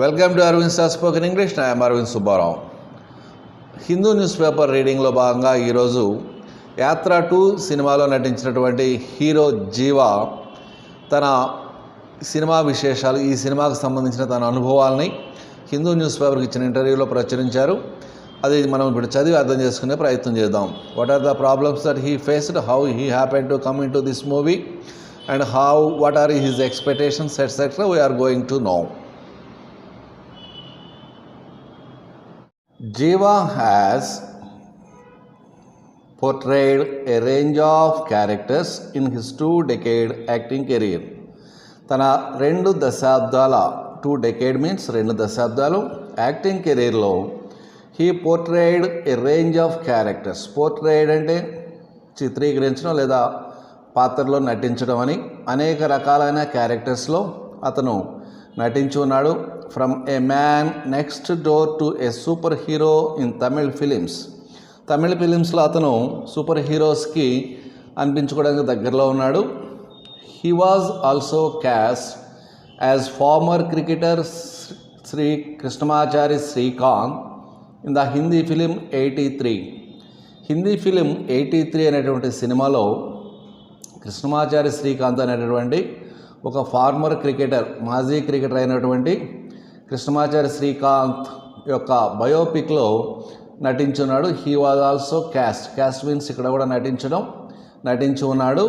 Welcome to Arvind sir spoken English I'm Arvind Subbarao Hindu news paper రీడింగ్లో భాగంగా ఈరోజు యాత్ర two సినిమాలో నటించినటువంటి హీరో జీవా తన సినిమా విశేషాలు ఈ సినిమాకు సంబంధించిన తన అనుభవాల్ని హిందూ న్యూస్ పేపర్కి ఇచ్చిన ఇంటర్వ్యూలో ప్రచురించారు. అది మనం ఇప్పుడు చదివి అర్థం చేసుకునే ప్రయత్నం చేద్దాం. What are the problems that he faced how he happen to come in to this movie and how what are his expectations etcetera we're going to know Jiva has portrayed a range of characters in his two decade acting career. తన రెండు దశాబ్దాల two decade means రెండు దశాబ్దాలు acting కెరీర్లో he portrayed a range of characters portrayed అంటే చిత్రీకరించడం లేదా పాత్రలో నటించడం అని అనేక రకాలైన క్యారెక్టర్స్లో అతను నటించి ఉన్నాడు from a man next door to a super hero in Tamil films తమిళ ఫిలిమ్స్లో అతను సూపర్ హీరోస్కి అనిపించుకోవడానికి దగ్గరలో ఉన్నాడు. He was also cast as former cricketer Shri Krishnamachari Srikkanth in the Hindi film eighty three Hindi film eighty three అనేటువంటి సినిమాలో కృష్ణమాచారి శ్రీకాంత్ అనేటటువంటి ఒక ఫార్మర్ క్రికెటర్ మాజీ క్రికెటర్ అయినటువంటి కృష్ణమాచారి శ్రీకాంత్ యొక్క బయోపిక్లో నటించున్నాడు. He was also cast cast means ఇక్కడ కూడా నటించడం నటించి ఉన్నాడు.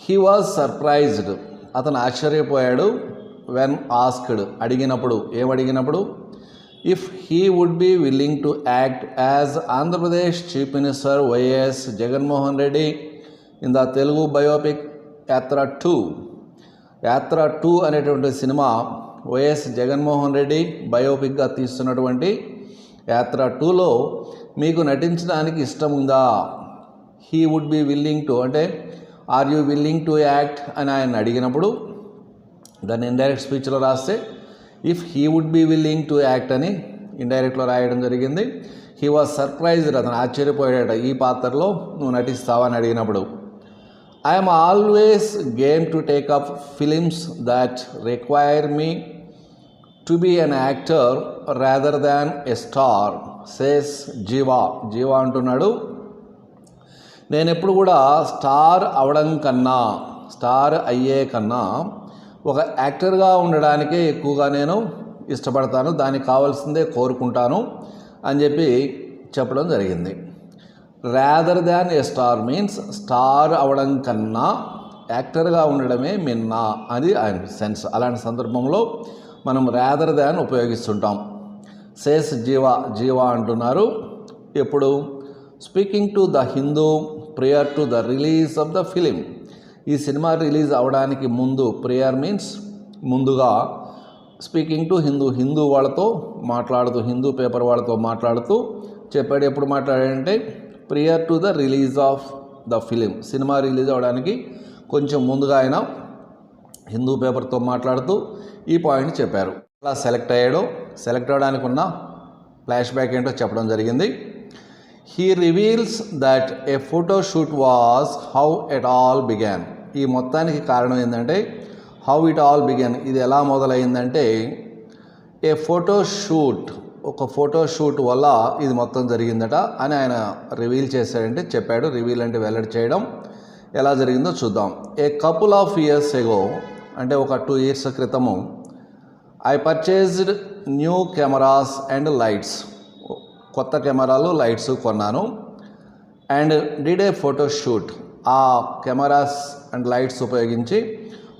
హీ వాజ్ సర్ప్రైజ్డ్ అతను ఆశ్చర్యపోయాడు వెన్ ఆస్క్డ్ అడిగినప్పుడు ఏమడిగినప్పుడు if he would be willing to act as Andhra Pradesh chief minister YS Jaganmohan Reddy in the Telugu biopic Yatra two Yatra two అనేటువంటి సినిమా వైఎస్ జగన్మోహన్ రెడ్డి బయోపిక్గా తీస్తున్నటువంటి యాత్ర టూలో మీకు నటించడానికి ఇష్టం ఉందా? He would be willing to అంటే are you willing to act అని ఆయన అడిగినప్పుడు దాన్ని ఇండైరెక్ట్ స్పీచ్లో రాస్తే if he would be willing to act అని ఇండైరెక్ట్లో రాయడం జరిగింది. హీ వాజ్ సర్ప్రైజ్డ్ అతను ఆశ్చర్యపోయాడట ఈ పాత్రలో నువ్వు నటిస్తావని అడిగినప్పుడు. I'm always game to take up films that require me to be an actor rather than a star says Jiva Jiva అంటున్నాడు నేను ఎప్పుడు కూడా స్టార్ అవడం కన్నా స్టార్ అయ్యే కన్నా ఒక యాక్టర్గా ఉండడానికే ఎక్కువగా నేను ఇష్టపడతాను దానికి కావాల్సిందే కోరుకుంటాను అని చెప్పి చెప్పడం జరిగింది. Rather than a star means star అవడం కన్నా యాక్టర్గా ఉండడమే మిన్నా అది ఆయన సెన్స్ అలాంటి సందర్భంలో మనం రాదర్ దాన్ ఉపయోగిస్తుంటాం. సేస్ జీవా జీవా అంటున్నారు. ఎప్పుడు? Speaking to the Hindu prior to the release of the film ఈ సినిమా రిలీజ్ అవడానికి ముందు ప్రేయర్ మీన్స్ ముందుగా స్పీకింగ్ టు హిందూ హిందూ వాళ్ళతో మాట్లాడుతూ హిందూ పేపర్ వాళ్ళతో మాట్లాడుతూ చెప్పాడు ఎప్పుడు మాట్లాడాడంటే prior to the release of the film cinema release అవడానికి కొంచెం ముందుగా ఆయన హిందూ పేపర్తో మాట్లాడుతూ ఈ పాయింట్ చెప్పారు. అలా సెలెక్ట్ అయ్యాడో సెలెక్ట్ అవ్వడానికి ఉన్న ఫ్లాష్ బ్యాక్ ఏంటో చెప్పడం జరిగింది. He reveals that a photo shoot was how at all began ఈ మొత్తానికి కారణం ఏంటంటే హౌ ఇట్ ఆల్ బిగాన్ ఇది ఎలా మొదలైందంటే ఏ ఫోటో షూట్ ఒక ఫోటో షూట్ వల్ల ఇది మొత్తం జరిగిందట అని ఆయన రివీల్ చేశాడంటే చెప్పాడు. రివీల్ అంటే వెల్లడి చేయడం. ఎలా జరిగిందో చూద్దాం. A couple of years ago అంటే ఒక టూ ఇయర్స్ క్రితము I purchased new cameras and lights కొత్త కెమెరాలు లైట్స్ కొన్నాను. And did a photo shoot ఆ కెమెరాస్ అండ్ లైట్స్ ఉపయోగించి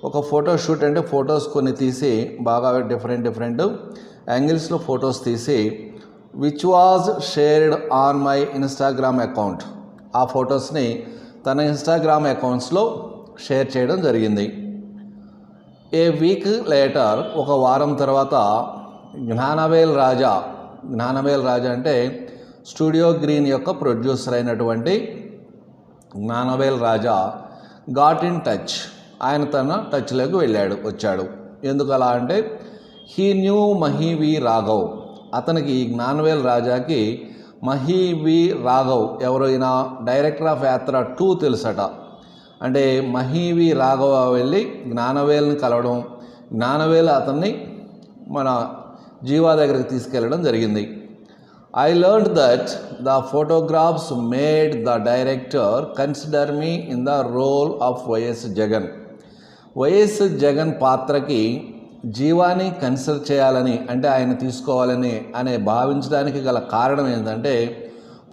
ఒక ఫోటో షూట్ అంటే ఫొటోస్ కొన్ని తీసి బాగా డిఫరెంట్ డిఫరెంట్ యాంగిల్స్లో ఫొటోస్ తీసి which was shared on my Instagram account ఆ ఫొటోస్ని తన ఇన్స్టాగ్రామ్ అకౌంట్స్లో షేర్ చేయడం జరిగింది. ఏ వీక్ లేటర్ ఒక వారం తర్వాత జ్ఞానవేల్ రాజా జ్ఞానవేల్ రాజా అంటే స్టూడియో గ్రీన్ యొక్క ప్రొడ్యూసర్ అయినటువంటి Gnanavel Raja got in touch ఆయన తన టచ్లోకి వెళ్ళాడు వచ్చాడు. ఎందుకు అలా అంటే హీ న్యూ మహీవి రాఘవ్. అతనికి ఈ జ్ఞానవేల్ రాజాకి మహీవి రాఘవ్ ఎవరైనా డైరెక్టర్ ఆఫ్ యాత్ర టూ తెలుసట. అంటే మహీవి రాఘవ వెళ్ళి జ్ఞానవేల్ని కలవడం జ్ఞానవేల్ అతన్ని మన జీవా దగ్గరికి తీసుకెళ్ళడం జరిగింది. I learn that the photographs made the director consider me in the role of YS Jagan YS Jagan పాత్రకి జీవాని కన్సిడర్ చేయాలని అంటే ఆయన తీసుకోవాలని అనే భావించడానికి గల కారణం ఏంటంటే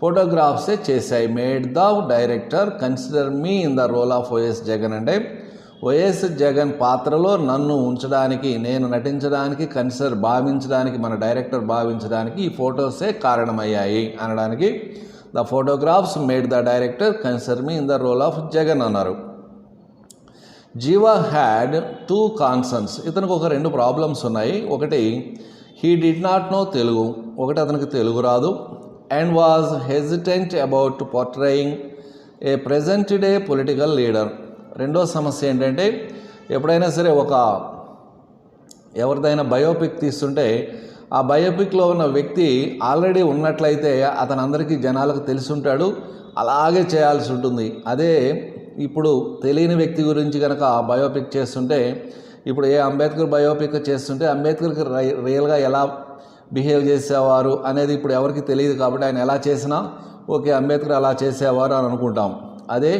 ఫోటోగ్రాఫ్సే చేశాయి. Made the director consider me in the role of YS Jagan అంటే వైఎస్ జగన్ పాత్రలో నన్ను ఉంచడానికి నేను నటించడానికి కన్సిడర్ భావించడానికి మన డైరెక్టర్ భావించడానికి ఈ ఫొటోసే కారణమయ్యాయి అనడానికి the photographs made the director consider me in the role of Jagan అన్నారు. జీవా హ్యాడ్ టూ కాన్సన్స్ ఇతనికి ఒక రెండు ప్రాబ్లమ్స్ ఉన్నాయి. ఒకటి he did not know Telugu ఒకటి అతనికి తెలుగు రాదు. And was hesitant about portraying a present day political leader రెండో సమస్య ఏంటంటే ఎప్పుడైనా సరే ఒక ఎవరిదైనా బయోపిక్ తీస్తుంటే ఆ బయోపిక్లో ఉన్న వ్యక్తి ఆల్రెడీ ఉన్నట్లయితే అతను అందరికీ జనాలకు తెలిసి ఉంటాడు. అలాగే చేయాల్సి ఉంటుంది. అదే ఇప్పుడు తెలియని వ్యక్తి గురించి కనుక బయోపిక్ చేస్తుంటే ఇప్పుడు ఏ అంబేద్కర్ బయోపిక్ చేస్తుంటే అంబేద్కర్కి రియల్గా ఎలా బిహేవ్ చేసేవారు అనేది ఇప్పుడు ఎవరికి తెలియదు కాబట్టి ఆయన ఎలా చేసినా ఓకే అంబేద్కర్ అలా చేసేవారు అని అనుకుంటాం. అదే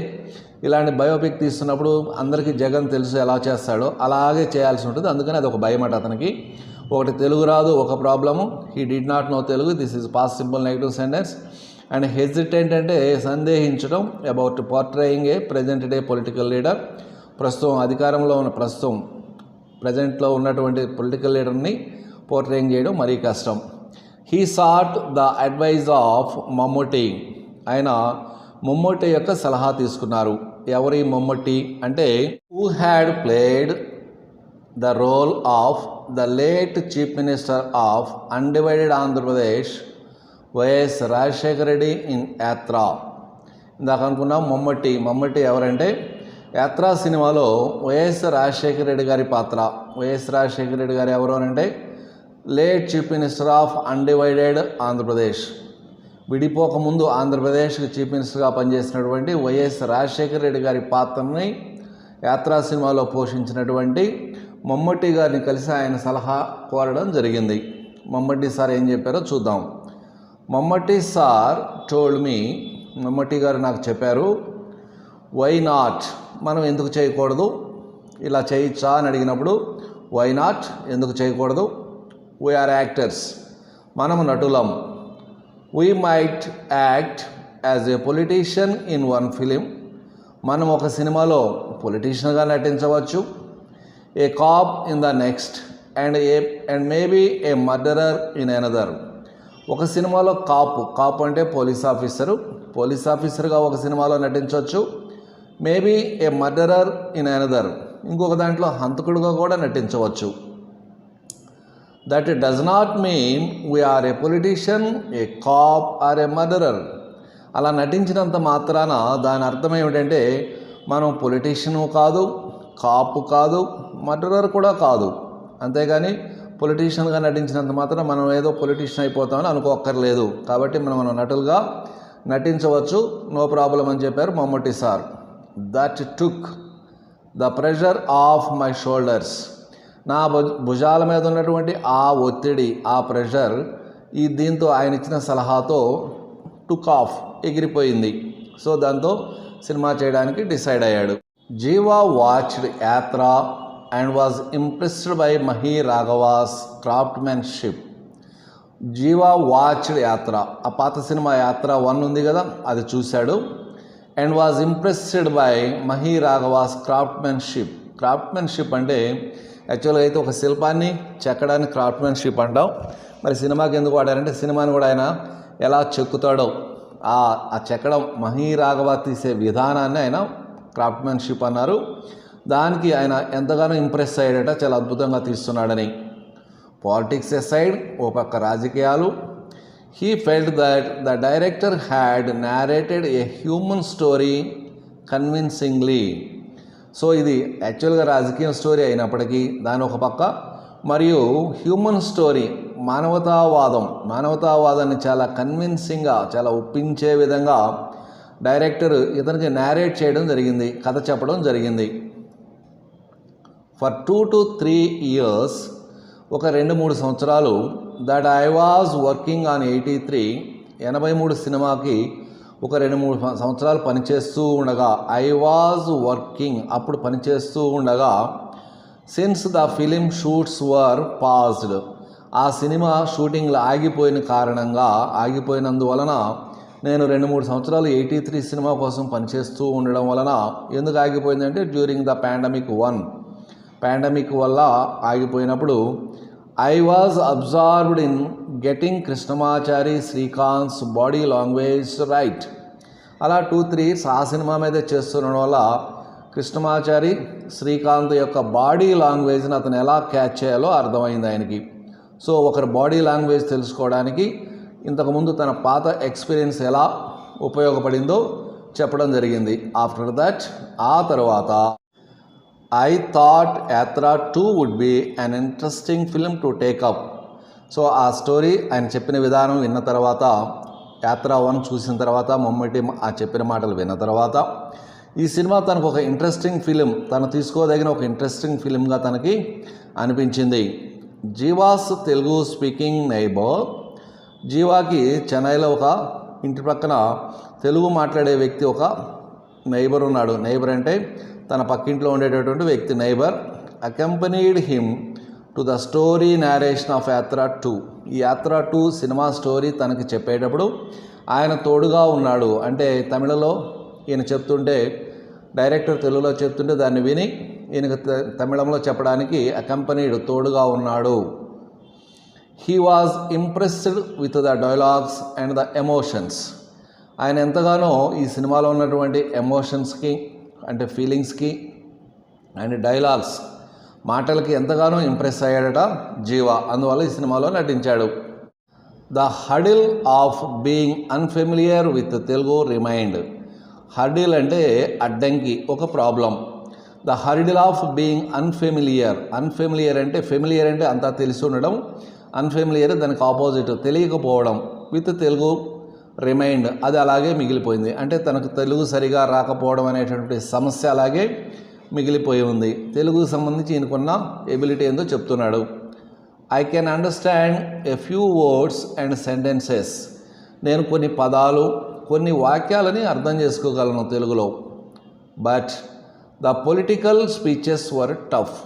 ఇలాంటి బయోపిక్ తీస్తున్నప్పుడు అందరికీ జగన్ తెలుసు ఎలా చేస్తాడో అలాగే చేయాల్సి ఉంటుంది. అందుకని అది ఒక భయం అట అతనికి. ఒకటి తెలుగు రాదు ఒక problem. He did not know Telugu. This is past simple negative sentence and hesitant అంటే సందేహించడం about portraying a present day political leader ప్రస్తుతం అధికారంలో ఉన్న ప్రస్తుతం ప్రజెంట్లో ఉన్నటువంటి పొలిటికల్ లీడర్ని పోర్ట్రేయింగ్ చేయడం మరీ కష్టం. He sought the advice of Mammootty ఆయన మమ్మూటి యొక్క సలహా తీసుకున్నారు. ఎవరి మమ్మూటి అంటే who had played the role of the late chief minister of undivided Andhra Pradesh YS Rajasekhara Reddy in Yatra. ఇందాక అనుకున్నాం మమ్మటి. మమ్మటి ఎవరంటే యాత్ర సినిమాలో వైఎస్ రాజశేఖర రెడ్డి గారి పాత్ర. వైఎస్ రాజశేఖర రెడ్డి గారు ఎవరు అంటే late chief minister of undivided Andhra Pradesh. విడిపోకముందు ఆంధ్రప్రదేశ్కి చీఫ్ మినిస్టర్గా పనిచేసినటువంటి వైఎస్ రాజశేఖర రెడ్డి గారి పాత్రని యాత్రా సినిమాలో పోషించినటువంటి మమ్మటి గారిని కలిసి ఆయన సలహా కోరడం జరిగింది. మమ్మటి సార్ ఏం చెప్పారో చూద్దాం. Mammati sir told me Mammati గారు నాకు చెప్పారు వై నాట్ మనం ఎందుకు చేయకూడదు? ఇలా చేయొచ్చా? అని అడిగినప్పుడు వై నాట్ ఎందుకు చేయకూడదు? వీఆర్ యాక్టర్స్ మనము నటులం. We might act as a politician in one film మనం ఒక సినిమాలో పొలిటీషియన్గా నటించవచ్చు. A cop in the next and a and maybe a murderer in another ఒక సినిమాలో కాపు. కాపు అంటే పోలీస్ ఆఫీసరు. పోలీస్ ఆఫీసర్గా ఒక సినిమాలో నటించవచ్చు maybe a murderer in another. ఇంకొక దాంట్లో హంతకుడుగా కూడా నటించవచ్చు. That does not mean we're a politician a cop or a murderer అలా నటించినంత మాత్రాన దాని అర్థం ఏమిటంటే మనం పొలిటీషియను కాదు కాపు కాదు మర్డరర్ కూడా కాదు. అంతేగాని పొలిటీషియన్గా నటించినంత మాత్రం మనం ఏదో పొలిటీషియన్ అయిపోతామని అనుకోక్కర్లేదు. కాబట్టి మనం మనం నటులుగా నటించవచ్చు. నో ప్రాబ్లం అని చెప్పారు Mammootty sir. That took the pressure off my shoulders నా భుజాల మీద ఉన్నటువంటి ఆ ఒత్తిడి ఆ ప్రెషర్ ఈ దీంతో ఆయన ఇచ్చిన సలహాతో టుక్ ఆఫ్ ఎగిరిపోయింది. సో దాంతో సినిమా చేయడానికి డిసైడ్ అయ్యాడు. Jiva watched Yatra and was impressed by Mahi Raghava's craftsmanship Jiva watched Yatra ఆ పాత సినిమా యాత్ర వన్ ఉంది కదా అది చూశాడు and was impressed by Mahi Raghava's craftsmanship craftsmanship అంటే యాక్చువల్గా అయితే ఒక శిల్పాన్ని చెక్కడానికి క్రాఫ్ట్మెన్షిప్ అంటాం మరి సినిమాకి ఎందుకు వాడారంటే సినిమాని కూడా ఆయన ఎలా చెక్కుతాడో ఆ ఆ చెక్కడం మహి రాఘవ తీసే విధానాన్ని ఆయన క్రాఫ్ట్మెన్షిప్ అన్నారు. దానికి ఆయన ఎంతగానో ఇంప్రెస్ అయ్యాడట చాలా అద్భుతంగా తీస్తున్నాడని. పాలిటిక్స్ ఎసైడ్ ఓ పక్క రాజకీయాలు. He felt that the director had narrated a human story convincingly so ఇది యాక్చువల్గా రాజకీయ స్టోరీ అయినప్పటికీ దాని ఒక పక్క. మరియు హ్యూమన్ స్టోరీ మానవతావాదం మానవతావాదాన్ని చాలా కన్విన్సింగ్గా చాలా ఒప్పించే విధంగా డైరెక్టర్ ఇతనికి నేరేట్ చేయడం జరిగింది కథ చెప్పడం జరిగింది. For two to three years ఒక రెండు మూడు సంవత్సరాలు that I was working on eighty three ఎనభై మూడు సినిమాకి ఒక రెండు మూడు సంవత్సరాలు పనిచేస్తూ ఉండగా ఐ వాజ్ వర్కింగ్ అప్పుడు పనిచేస్తూ ఉండగా since the film shoots were paused ఆ సినిమా షూటింగ్లు ఆగిపోయిన కారణంగా ఆగిపోయినందువలన నేను రెండు మూడు సంవత్సరాలు ఎయిటీ త్రీ సినిమా కోసం పనిచేస్తూ ఉండడం వలన ఎందుకు ఆగిపోయిందంటే during the pandemic one pandemic వల్ల ఆగిపోయినప్పుడు I was observed in getting Krishnamachari Srikkanth's body language right అలా టూ త్రీ ఇయర్స్ ఆ సినిమా మీదే చేస్తుండడం వల్ల కృష్ణమాచారి శ్రీకాంత్ యొక్క బాడీ లాంగ్వేజ్ని అతను ఎలా క్యాచ్ చేయాలో అర్థమైంది ఆయనకి. సో ఒకరి బాడీ లాంగ్వేజ్ తెలుసుకోవడానికి ఇంతకుముందు తన పాత ఎక్స్పీరియన్స్ ఎలా ఉపయోగపడిందో చెప్పడం జరిగింది. ఆఫ్టర్ దట్ ఆ తర్వాత I thought Yatra two would be an interesting film to take up so ఆ స్టోరీ ఆయన చెప్పిన విధానం విన్న తర్వాత యాత్ర వన్ చూసిన తర్వాత మమ్మటి ఆ చెప్పిన మాటలు విన్న తర్వాత ఈ సినిమా తనకు ఒక ఇంట్రెస్టింగ్ ఫిలిం తను తీసుకోదగిన ఒక ఇంట్రెస్టింగ్ ఫిలింగా తనకి అనిపించింది. జీవాస్ తెలుగు స్పీకింగ్ నైబర్ జీవాకి చెన్నైలో ఒక ఇంటి పక్కన తెలుగు మాట్లాడే వ్యక్తి ఒక నైబర్ ఉన్నాడు. నైబర్ అంటే తన పక్కింట్లో ఉండేటటువంటి వ్యక్తి neighbour accompanied him to the story narration of Yatra two ఈ యాత్ర టూ సినిమా స్టోరీ తనకి చెప్పేటప్పుడు ఆయన తోడుగా ఉన్నాడు. అంటే తమిళలో ఈయన చెప్తుంటే డైరెక్టర్ తెలుగులో చెప్తుంటే దాన్ని విని ఈయనకు త- తమిళంలో చెప్పడానికి అకంపెనీడ్ తోడుగా ఉన్నాడు. He was impressed with the dialogues and the emotions ఆయన ఎంతగానో ఈ సినిమాలో ఉన్నటువంటి ఎమోషన్స్కి అంటే ఫీలింగ్స్కి అండ్ డైలాగ్స్ మాటలకి ఎంతగానో ఇంప్రెస్ అయ్యాడట జీవ. అందువల్ల ఈ సినిమాలో నటించాడు. The hurdle of being unfamiliar with Telugu remained hurdle అంటే అడ్డంకి ఒక problem the hurdle of being unfamiliar unfamiliar అంటే ఫెమిలియర్ అంటే అంతా తెలిసి ఉండడం. అన్ఫెమిలియర్ దానికి ఆపోజిట్ తెలియకపోవడం. With Telugu remained. అది అలాగే మిగిలిపోయింది. అంటే తనకు తెలుగు సరిగా రాకపోవడం అనేటటువంటి సమస్య అలాగే మిగిలిపోయి ఉంది. తెలుగుకు సంబంధించి ఈయనకున్న ఎబిలిటీ ఏందో చెప్తున్నాడు. I can understand a few words and sentences నేను కొన్ని పదాలు కొన్ని వాక్యాలని అర్థం చేసుకోగలను తెలుగులో. But the political speeches were tough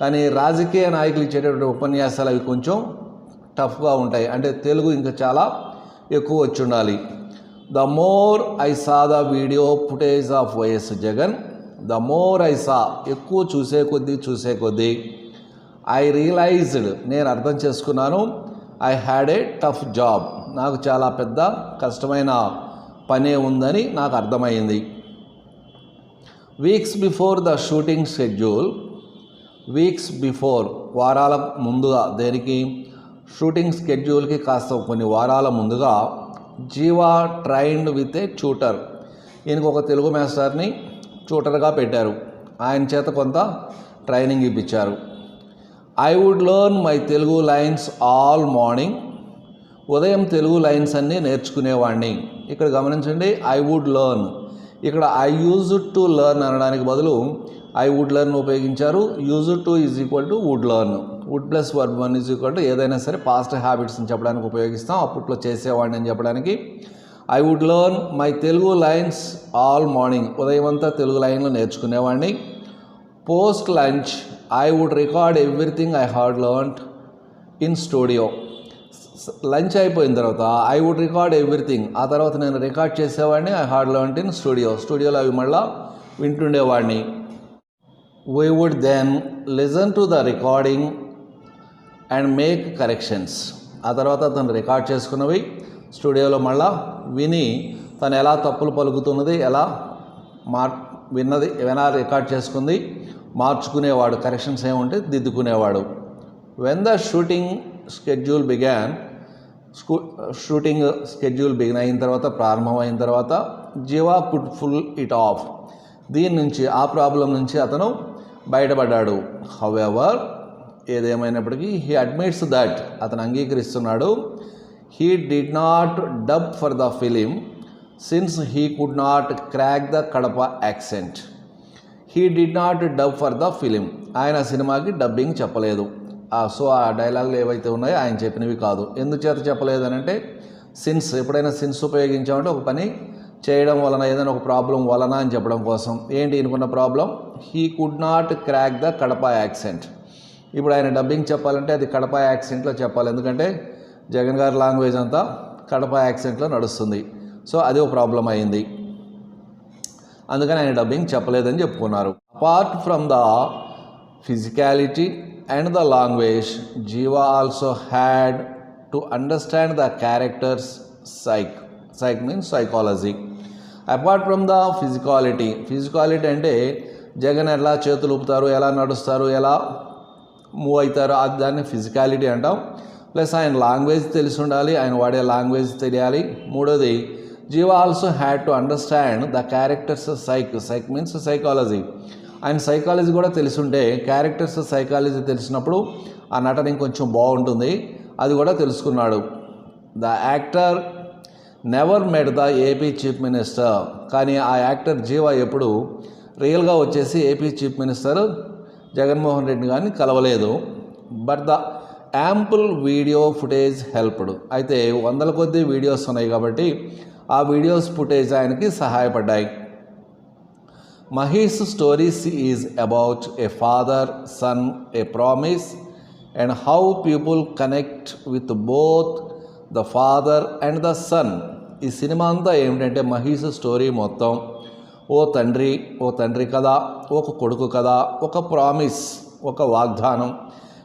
కానీ రాజకీయ నాయకులు ఇచ్చేటటువంటి ఉపన్యాసాలు అవి కొంచెం టఫ్గా ఉంటాయి. అంటే తెలుగు ఇంకా చాలా ఎక్కువ వచ్చి ఉండాలి the more I saw the video footage of YS Jagan the more I saw ఎక్కువ చూసే కొద్దీ చూసే కొద్దీ ఐ రియలైజ్డ్ నేను అర్థం చేసుకున్నాను I had a tough job నాకు చాలా పెద్ద కష్టమైన పనే ఉందని నాకు అర్థమైంది. Weeks before the shooting schedule weeks before వారాల ముందుగా దేనికి షూటింగ్ స్కెడ్యూల్కి కాస్త కొన్ని వారాల ముందుగా Jiiva trained with a tutor. ఈయనకు ఒక తెలుగు మాస్టర్ని ట్యూటర్గా పెట్టారు. ఆయన చేత కొంత ట్రైనింగ్ ఇప్పించారు. I would learn my Telugu lines all morning. ఉదయం తెలుగు లైన్స్ అన్నీ నేర్చుకునేవాడిని ఇక్కడ గమనించండి ఐ వుడ్ లెర్న్. ఇక్కడ ఐ యూజ్ టు లెర్న్ అనడానికి బదులు ఐ వుడ్ లెర్న్ ఉపయోగించారు. Use to is equal to would learn. Would plus verb one is equal to ఏదైనా సరే పాస్ట్ హ్యాబిట్స్ని చెప్పడానికి ఉపయోగిస్తాం. అప్పట్లో చేసేవాడిని అని చెప్పడానికి. I would learn my Telugu lines all morning ఉదయం అంతా తెలుగు లైన్లు నేర్చుకునేవాడిని. Post lunch I would record everything I hard learned in studio lunch అయిపోయిన తర్వాత ఐ వుడ్ రికార్డ్ ఎవ్రీథింగ్ ఆ తర్వాత నేను రికార్డ్ చేసేవాడిని I hard learn in studio స్టూడియోలో అవి మళ్ళా వింటుండేవాడిని. We would then listen to the recording and make corrections ఆ తర్వాత తను రికార్డ్ చేసుకున్నవి. స్టూడియోలో మళ్ళా విని తను ఎలా తప్పులు పలుకుతున్నది ఎలా మార్ విన్నది ఎలా రికార్డ్ చేసుకుంది మార్చుకునేవాడు కరెక్షన్స్ ఏముంటే దిద్దుకునేవాడు. When the shooting schedule began స్కూ షూటింగ్ స్కెడ్యూల్ బిగిన్ అయిన తర్వాత ప్రారంభమైన తర్వాత Jiiva put full it off దీని నుంచి ఆ ప్రాబ్లం నుంచి అతను బయటపడ్డాడు. హవెవర్ ఏదేమైనప్పటికీ హీ అడ్మిట్స్ దట్ అతను అంగీకరిస్తున్నాడు. He did not dub for the film since he could not crack the Kadapa accent he did not dub for the film ఆయన సినిమాకి డబ్బింగ్ చెప్పలేదు. ఆ సో ఆ డైలాగులు ఏవైతే ఉన్నాయో ఆయన చెప్పినవి కాదు. ఎందుచేత చెప్పలేదని అంటే సిన్స్ ఎప్పుడైనా సిన్స్ ఉపయోగించామంటే ఒక పని చేయడం వలన ఏదైనా ఒక ప్రాబ్లం వలన అని చెప్పడం కోసం. ఏంటి అనుకున్న problem he could not crack the Kadapa accent ఇప్పుడు ఆయన డబ్బింగ్ చెప్పాలంటే అది కడప యాక్సెంట్లో చెప్పాలి. ఎందుకంటే జగన్ గారి లాంగ్వేజ్ అంతా కడప యాక్సెంట్లో నడుస్తుంది. సో అది ఒక ప్రాబ్లం అయింది. అందుకని ఆయన డబ్బింగ్ చెప్పలేదని చెప్పుకున్నారు. Apart from the physicality and the language Jiiva also had to understand the character's psych psych means psychology apart from the physicality physicality అంటే జగన్ ఎలా చేతులు ఊపుతారు ఎలా నడుస్తారు ఎలా మూవ్ అవుతారు అది దాన్ని ఫిజికాలిటీ అంటాం. ప్లస్ ఆయన లాంగ్వేజ్ తెలిసి ఉండాలి ఆయన వాడే లాంగ్వేజ్ తెలియాలి. మూడోది Jiiva also had to understand the character's psych psych means psychology ఆయన సైకాలజీ కూడా తెలిసి క్యారెక్టర్స్ సైకాలజీ తెలిసినప్పుడు ఆ నటన ఇంకొంచెం బాగుంటుంది. అది కూడా తెలుసుకున్నాడు. The actor never met the AP chief minister కానీ ఆ యాక్టర్ జీవా ఎప్పుడు రియల్గా వచ్చేసి AP chief minister Jaganmohan Reddy గారిని కలవలేదు. But the ample video footage helped అయితే వందల కొద్ది వీడియోస్ ఉన్నాయి కాబట్టి ఆ వీడియోస్ ఫుటేజ్ ఆయనకి సహాయపడ్డాయి. Mahesh stories is about a father son a promise and how people connect with both the father and the son ఈ సినిమా అంతా ఏమిటంటే మహేష్ స్టోరీ మొత్తం. ఓ తండ్రి ఓ తండ్రి కదా ఒక కొడుకు కదా ఒక ప్రామిస్ ఒక వాగ్దానం.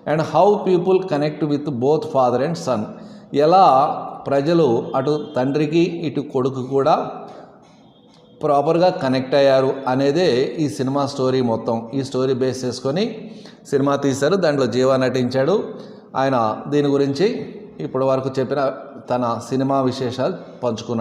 And how people connect with both father and son. ఎలా ప్రజలు అటు తండ్రికి ఇటు కొడుకు కూడా ప్రాపర్గా కనెక్ట్ అయ్యారు అనేదే ఈ సినిమా స్టోరీ మొత్తం. ఈ స్టోరీ బేస్ చేసుకొని సినిమా తీశారు దాంట్లో జీవా నటించాడు. ఆయన దీని గురించి ఇప్పటి వరకు చెప్పిన తన సినిమా విశేషాలు పంచుకున్నాడు.